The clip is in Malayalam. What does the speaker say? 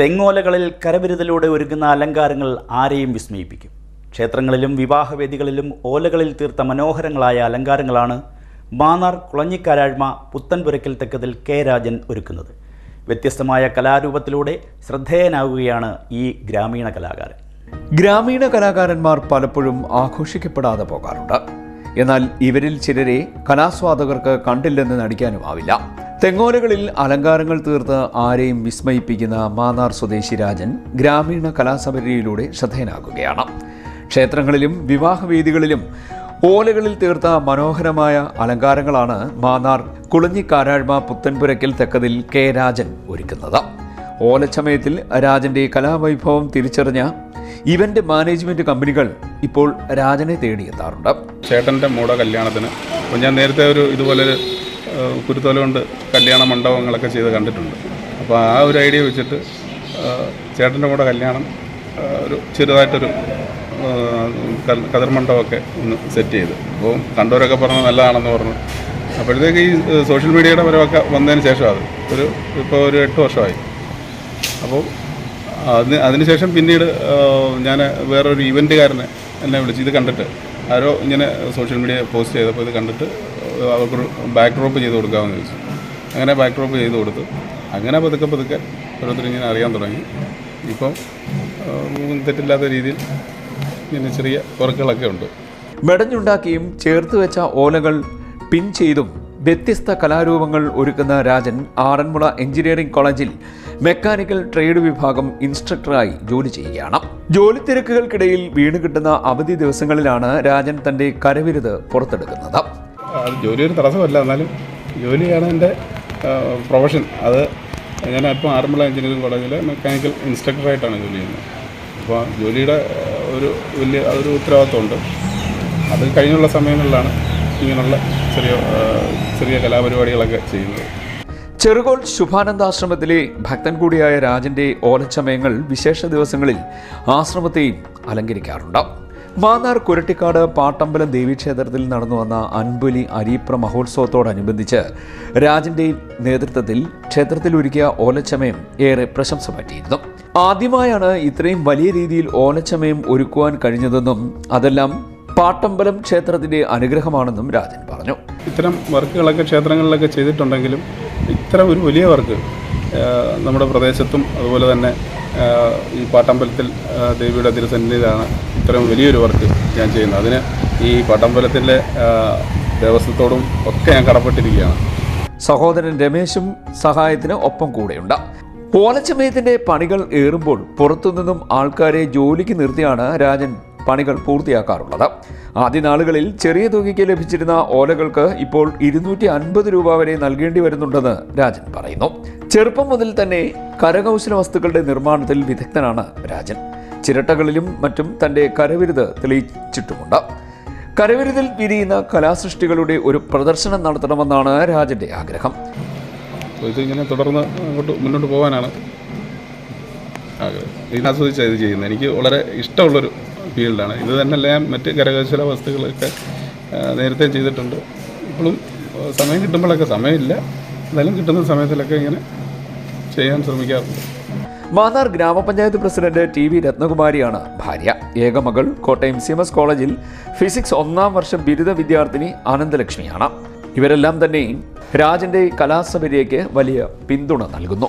തെങ്ങോലകളിൽ കരവിരുതലൂടെ ഒരുങ്ങുന്ന അലങ്കാരങ്ങൾ ആരെയും വിസ്മയിപ്പിക്കും. ക്ഷേത്രങ്ങളിലും വിവാഹവേദികളിലും ഓലകളിൽ തീർത്ത മനോഹരങ്ങളായ അലങ്കാരങ്ങളാണ് മാന്നാർ കുളഞ്ഞിക്കാരാഴ്മ പുത്തൻപുരയ്ക്കൽ തെക്കതിൽ കെ രാജൻ ഒരുക്കുന്നത്. വ്യത്യസ്തമായ കലാരൂപത്തിലൂടെ ശ്രദ്ധേയനാവുകയാണ് ഈ ഗ്രാമീണ കലാകാരൻ. ഗ്രാമീണ കലാകാരന്മാർ പലപ്പോഴും ആഘോഷിക്കപ്പെടാതെ പോകാറുണ്ട്. എന്നാൽ ഇവരിൽ ചിലരെ കലാസ്വാദകർക്ക് കണ്ടില്ലെന്ന് നടിക്കാനുമാവില്ല. തെങ്ങോലകളിൽ അലങ്കാരങ്ങൾ തീർത്ത് ആരെയും വിസ്മയിപ്പിക്കുന്ന മാന്നാർ സ്വദേശി രാജൻ ഗ്രാമീണ കലാസമരിയിലൂടെ ശ്രദ്ധേയനാകുകയാണ്. ക്ഷേത്രങ്ങളിലും വിവാഹവേദികളിലും ഓലകളിൽ തീർത്ത മനോഹരമായ അലങ്കാരങ്ങളാണ് മാന്നാർ കുളഞ്ഞിക്കാരാഴ്മ പുത്തൻപുരയ്ക്കൽ തെക്കതിൽ കെ രാജൻ ഒരുക്കുന്നത്. ഓലച്ചമയത്തിൽ രാജന്റെ കലാവൈഭവം തിരിച്ചറിഞ്ഞ ഇവന്റ് മാനേജ്മെന്റ് കമ്പനികൾ ഇപ്പോൾ രാജനെ തേടിയെത്താറുണ്ട്. ചേട്ടന്റെ മൂട കല്യാണത്തിന് ഞാൻ നേരത്തെ ഒരു ഇതുപോലൊരു ഏഹ്, കുരുത്തോല കൊണ്ട് കല്യാണ മണ്ഡപങ്ങളൊക്കെ ചെയ്ത് കണ്ടിട്ടുണ്ട്. അപ്പോൾ ആ ഒരു ഐഡിയ വെച്ചിട്ട് ചേട്ടന്റെ കൂടെ കല്യാണം ഒരു ചെറുതായിട്ടൊരു കതിർ മണ്ഡപമൊക്കെ ഒന്ന് സെറ്റ് ചെയ്ത്. അപ്പോൾ കണ്ടവരൊക്കെ പറഞ്ഞു നല്ലതാണെന്ന് പറഞ്ഞു. അപ്പോഴത്തേക്ക് ഈ സോഷ്യൽ മീഡിയയുടെ പരമൊക്കെ വന്നതിന് ശേഷം അത് ഒരു ഇപ്പോൾ ഒരു എട്ട് വർഷമായി. അപ്പോൾ അതിന് അതിനുശേഷം പിന്നീട് ഞാൻ വേറൊരു ഇവന്റുകാരനെ എന്നെ വിളിച്ച് ഇത് കണ്ടിട്ട് ആരോ ഇങ്ങനെ സോഷ്യൽ മീഡിയ പോസ്റ്റ് ചെയ്തപ്പോൾ ഇത് കണ്ടിട്ട് ആ, അവർക്കൊരു ബാക്ക് ഡ്രോപ്പ് ചെയ്ത് കൊടുക്കാമെന്ന് ചോദിച്ചു. അങ്ങനെ ബാക്ക് ഡ്രോപ്പ് ചെയ്ത് കൊടുത്തു. അങ്ങനെ പതുക്കെ പതുക്കെ ഓരോരുത്തരിങ്ങനെ അറിയാൻ തുടങ്ങി. ഇപ്പം തെറ്റില്ലാത്ത രീതിയിൽ ഇങ്ങനെ ചെറിയ വർക്കുകളൊക്കെ ഉണ്ട്. മെടഞ്ഞുണ്ടാക്കിയും ചേർത്ത് വെച്ച ഓലകൾ പിൻ ചെയ്തും വ്യത്യസ്ത കലാരൂപങ്ങൾ ഒരുക്കുന്ന രാജൻ ആറന്മുള എഞ്ചിനീയറിംഗ് കോളേജിൽ മെക്കാനിക്കൽ ട്രേഡ് വിഭാഗം ഇൻസ്ട്രക്ടറായി ജോലി ചെയ്യുകയാണ്. ജോലി തിരക്കുകൾക്കിടയിൽ വീണ് കിട്ടുന്ന അവധി ദിവസങ്ങളിലാണ് രാജൻ തന്റെ കരവിരുത് പുറത്തെടുക്കുന്നത്. അത് ജോലി ഒരു തടസ്സമല്ല എന്നാലും ജോലിയാണ് എന്റെ പ്രൊഫഷൻ അത് ഞാൻ ഇപ്പോൾ ആറന്മുള എഞ്ചിനീയറിംഗ് കോളേജിൽ മെക്കാനിക്കൽ ഇൻസ്ട്രക്ടറായിട്ടാണ് ജോലി ചെയ്യുന്നത്. അപ്പോൾ ജോലിയുടെ ഒരു വലിയ അതൊരു ഉത്തരവാദിത്വമുണ്ട്. അത് കഴിഞ്ഞുള്ള സമയങ്ങളിലാണ് ഇങ്ങനെയുള്ള ചെറിയ ചെറിയ കലാപരിപാടികളൊക്കെ ചെയ്യുന്നത്. ചെറുകോൾ ശുഭാനന്ദാശ്രമത്തിലെ ഭക്തൻ കൂടിയായ രാജന്റെ ഓലച്ചമയങ്ങൾ വിശേഷ ദിവസങ്ങളിൽ ആശ്രമത്തെയും അലങ്കരിക്കാറുണ്ട് മാന്നാർ കുരട്ടിക്കാട് പാട്ടമ്പലം ദേവീക്ഷേത്രത്തിൽ നടന്നു വന്ന അൻപുലി അരീപ്ര മഹോത്സവത്തോടനുബന്ധിച്ച് രാജന്റെ നേതൃത്വത്തിൽ ക്ഷേത്രത്തിൽ ഒരുക്കിയ ഓലച്ചമയം ഏറെ പ്രശംസ പറ്റിയിരുന്നു. ആദ്യമായാണ് ഇത്രയും വലിയ രീതിയിൽ ഓലച്ചമയം ഒരുക്കുവാൻ കഴിഞ്ഞതെന്നും അതെല്ലാം പാട്ടമ്പലം ക്ഷേത്രത്തിന്റെ അനുഗ്രഹമാണെന്നും രാജൻ പറഞ്ഞു. ഇത്തരം വർക്കുകളൊക്കെ ക്ഷേത്രങ്ങളിലൊക്കെ ചെയ്തിട്ടുണ്ടെങ്കിലും ഇത്തരം ഒരു വലിയ വർക്ക് നമ്മുടെ പ്രദേശത്തും അതുപോലെ തന്നെ ഈ പാട്ടമ്പലത്തിൽ ദേവിയുടെ തിരുസന്നിധിയിലാണ് ഇത്രയും വലിയൊരു വർക്ക് ഞാൻ ചെയ്യുന്നത്. അതിന് ഈ പാട്ടമ്പലത്തിന്റെ ദേവസ്വത്തോടും ഒക്കെ ഞാൻ കടപ്പെട്ടിരിക്കുകയാണ്. സഹോദരൻ രമേശും സഹായത്തിന് ഒപ്പം കൂടെയുണ്ട്. ഓലച്ചമയത്തിന്റെ പണികൾ ഏറുമ്പോൾ പുറത്തുനിന്നും ആൾക്കാരെ ജോലിക്ക് നിർത്തിയാണ് രാജൻ പണികൾ പൂർത്തിയാക്കാറുള്ളത്. ആദ്യ നാളുകളിൽ ചെറിയ തുകയ്ക്ക് ലഭിച്ചിരുന്ന ഓലകൾക്ക് ഇപ്പോൾ ഇരുന്നൂറ്റി അൻപത് രൂപ വരെ നൽകേണ്ടി വരുന്നുണ്ടെന്ന് രാജൻ പറയുന്നു. ചെറുപ്പം മുതൽ തന്നെ കരകൗശല വസ്തുക്കളുടെ നിർമ്മാണത്തിൽ വിദഗ്ധനാണ് രാജൻ. ചിരട്ടകളിലും മറ്റും തന്റെ കരവിരുത് തെളിയിച്ചിട്ടുമുണ്ട്. കരവിരുതിൽ വിരിയുന്ന കലാസൃഷ്ടികളുടെ ഒരു പ്രദർശനം നടത്തണമെന്നാണ് രാജന്റെ ആഗ്രഹം. ഇത് ഇതിങ്ങനെ തുടർന്ന് അങ്ങോട്ട് മുന്നോട്ട് പോകാനാണ് ആഗ്രഹം. ഇതിനാസ്വദിച്ചാണ് ഇത് ചെയ്യുന്നത്. എനിക്ക് വളരെ ഇഷ്ടമുള്ളൊരു ഫീൽഡാണ്. ഇത് തന്നെയല്ല ഞാൻ മറ്റ് കരകൗശല വസ്തുക്കളൊക്കെ നേരത്തെ ചെയ്തിട്ടുണ്ട്. ഇപ്പോഴും സമയം കിട്ടുമ്പോഴൊക്കെ സമയമില്ല. എന്നാലും കിട്ടുന്ന സമയത്തിലൊക്കെ ഇങ്ങനെ ചെയ്യാൻ ശ്രമിക്കാറുണ്ട്. മാന്നാർ ഗ്രാമപഞ്ചായത്ത് പ്രസിഡന്റ് ടി വി രത്നകുമാരിയാണ് ഭാര്യ. ഏകമകൾ കോട്ടയം സി എം എസ് കോളേജിൽ ഫിസിക്സ് ഒന്നാം വർഷ ബിരുദ വിദ്യാർത്ഥിനി ആനന്ദലക്ഷ്മിയാണ്. ഇവരെല്ലാം തന്നെ രാജന്റെ കലാസഭയിലേക്ക് വലിയ പിന്തുണ നൽകുന്നു.